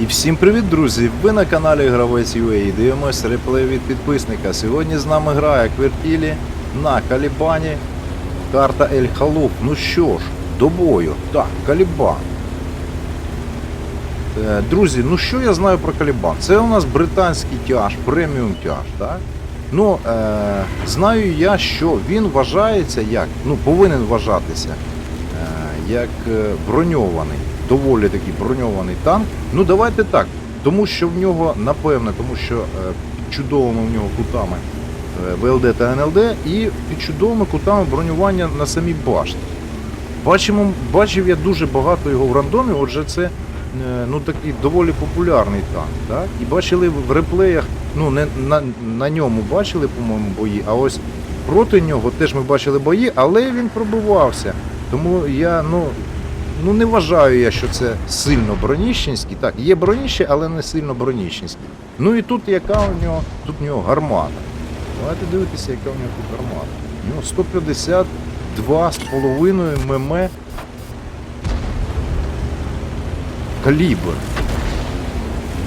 І всім привіт, друзі! Ви на каналі Гравець UA і дивимось реплей від підписника. Сьогодні з нами грає Квертілі на Калібані. Карта Ель Халуф. Ну що ж, до бою. Так, Калібан. Е, Друзі, ну що я знаю про Калібан? Це у нас британський тяж, преміум тяж, так? Ну, е, знаю я, що він вважається як, ну, повинен вважатися е, як е, броньований, доволі такий броньований танк. Ну давайте так. Тому що в нього, напевне, тому що е, під чудовими в нього кутами е, ВЛД та НЛД і під чудовими кутами бронювання на самій башті. Бачимо, бачив я дуже багато його в рандомі, отже, це е, ну, такий доволі популярний танк. Так? І бачили в реплеях, ну не на, на ньому бачили, по-моєму, бої, а ось проти нього теж ми бачили бої, але він пробивався. Тому я ну, ну не вважаю я, що це сильно броніщенський. Так, є броніще, але не сильно броніщенський. Ну і тут яка у нього, тут у нього гармата. Давайте дивитися, яка у нього тут гармата. У нього 152 з половиною мм калібр.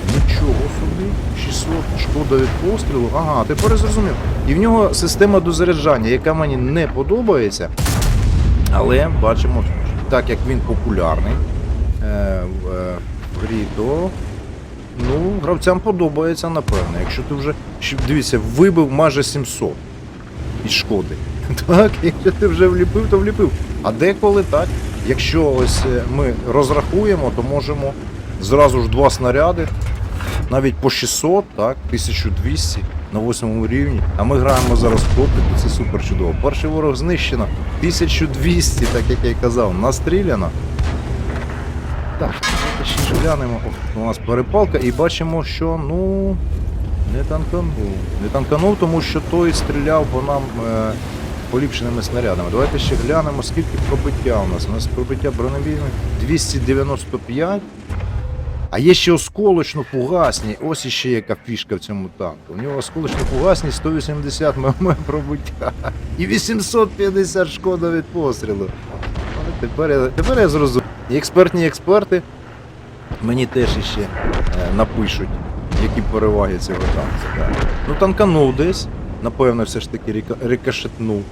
Нічого собі. 600 шкода від пострілу. Ага, тепер я зрозумів. І в нього система дозаряджання, яка мені не подобається. Але бачимо, так як він популярний е, в е, грі, то ну, гравцям подобається, напевно. Якщо ти вже дивіться, вибив майже 700 із шкоди. Так, якщо ти вже вліпив, то вліпив. А деколи так, якщо ось е, ми розрахуємо, то можемо зразу ж два снаряди, навіть по 600, так, 1200 на 8 рівні. А ми граємо зараз в це супер чудово. Перший ворог знищено, 1200, так як я й казав, настріляно. Так, ще глянемо. У нас перепалка і бачимо, що ну не танканув. Не танканув, тому що той стріляв по нам е, поліпшеними снарядами. Давайте ще глянемо, скільки пробиття у нас. У нас пробиття бронебійне 295. А є ще осколочно фугасні. Ось іще яка фішка в цьому танку. У нього осколочно фугасні 180 мм пробиття. І 850 шкода від пострілу. Але Тепер я, тепер я зрозумів. І експертні експерти мені теж іще е, напишуть, які переваги цього танку. Так. Ну, танканув десь. Напевно, все ж таки рикошетнув.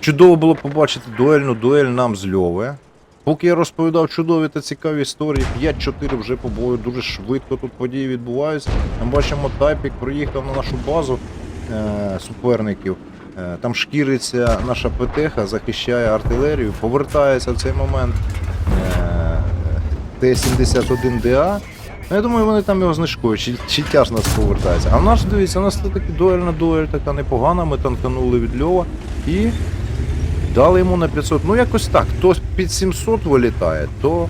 Чудово було побачити дуельну дуель нам з Льове. Поки я розповідав чудові та цікаві історії, 5-4 вже по бою, дуже швидко тут події відбуваються. Ми бачимо, Тайпік приїхав на нашу базу е, суперників. Е, там шкіриться наша ПТХ, захищає артилерію, повертається в цей момент е, Т-71ДА. Ну, я думаю, вони там його знижкують, чи, чи тяж нас повертається. А в нас, дивіться, у нас таки дуельна дуель така непогана, ми танканули від Льова і дали йому на 500. Ну якось так. То під 700 вилітає, то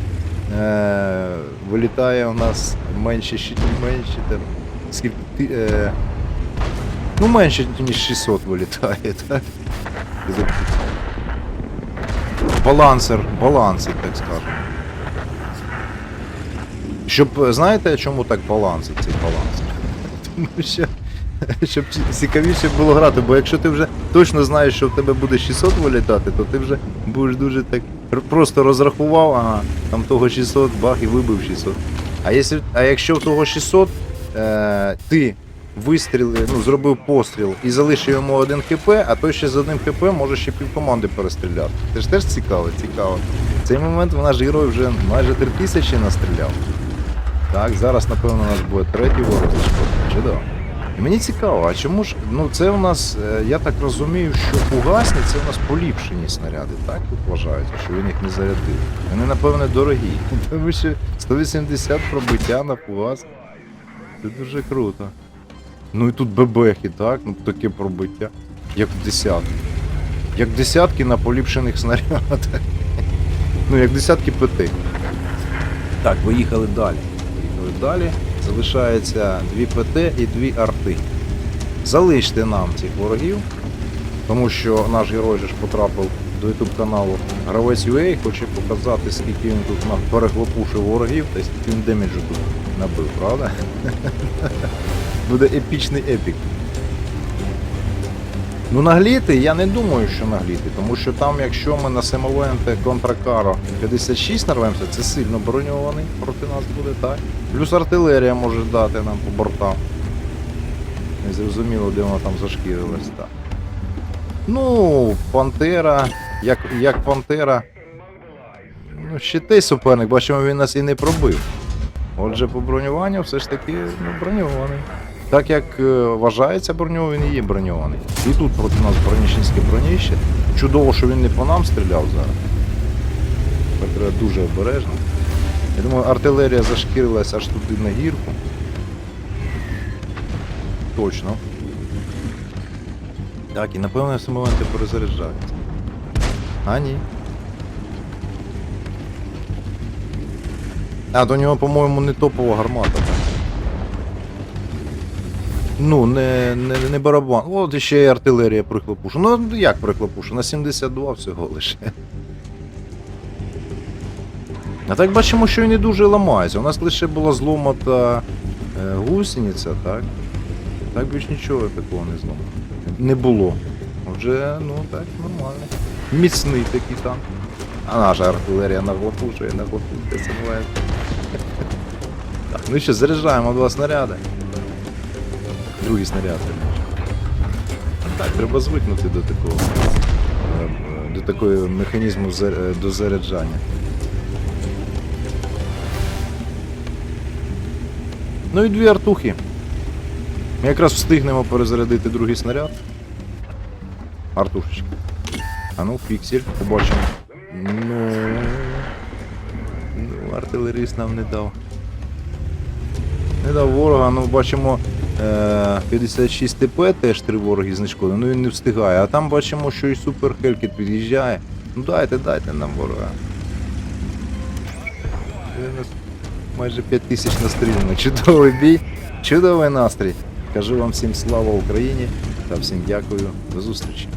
е, вилітає у нас менше, менше там, скільки, е, ну менше, ніж 600 вилітає, так? Балансер, балансер, так скажемо. Щоб, знаєте, чому так балансить цей балансер? Тому що щоб цікавіше було грати, бо якщо ти вже точно знаєш, що в тебе буде 600 вилітати, то ти вже будеш дуже так просто розрахував, ага, там того 600, бах і вибив 600. А, якщо, а якщо в того 600 е, ти вистріли, ну, зробив постріл і залишив йому один хп, а той ще з одним хп може ще півкоманди перестріляти. Це ж теж цікаво, цікаво. В цей момент в наш герой вже майже 3000 настріляв. Так, зараз, напевно, у нас буде третій ворог. Чудово. І мені цікаво, а чому ж, ну це у нас, е, я так розумію, що фугасні це у нас поліпшені снаряди, так тут вважають, що він їх не зарядив. Вони, напевне, дорогі. Тому що 180 пробиття на фугас. Це дуже круто. Ну і тут бебехи, так? Ну таке пробиття. Як десятки. Як десятки на поліпшених снарядах. Ну, як десятки ПТ. Так, виїхали далі. Поїхали далі. Залишається дві ПТ і дві арти. Залиште нам цих ворогів, тому що наш герой ж потрапив до YouTube каналу Гравець UA, хоче показати, скільки він тут нам перехлопушив ворогів та скільки він деміджу тут набив, правда? Буде епічний епік. Ну нагліти, я не думаю, що нагліти, тому що там, якщо ми на Семоленте Контракаро 56 нарвемося, це сильно броньований проти нас буде, так? Плюс артилерія може дати нам по бортам. Не зрозуміло, де вона там зашкірилась, так. Ну, Пантера, як, як Пантера. Ну, ще той суперник, бачимо, він нас і не пробив. Отже, по бронюванню все ж таки ну, броньований. Так як е, вважається броньований, він і є броньований. І тут проти нас броніщенське броніще. Чудово, що він не по нам стріляв зараз. Тепер треба дуже обережно. Я думаю, артилерія зашкірилась аж туди на гірку. Точно. Так, і напевно в цей момент перезаряджається. А ні. А, до нього, по-моєму, не топова гармата. Ну, не, не, не барабан. От іще і артилерія прихлопуша. Ну як прихлопуша? На 72 всього лише. А так бачимо, що і не дуже ламається. У нас лише була зломата е, гусениця, так? Так більш нічого такого не зломано. Не було. Отже, ну так, нормально. Міцний такий танк. А наша артилерія наглопушує, наглопушує, це буває. Так, ну що, заряджаємо два снаряди. Другий снаряд. Так, треба звикнути до такого. е, е, До такого механізму е, дозаряджання. Ну і дві артухи. Ми якраз встигнемо перезарядити другий снаряд. Артушечка. А ну, фіксір, побачимо. Ну. Ну, артилеріст нам не дав. Не дав ворога, ну бачимо 56 ТП теж три вороги знешкодили, ну він не встигає. А там бачимо, що і Супер Хелькіт під'їжджає. Ну дайте, дайте нам ворога. Нас Майже 5 тисяч настріляно. Чудовий бій, чудовий настрій. Кажу вам всім слава Україні та всім дякую. До зустрічі.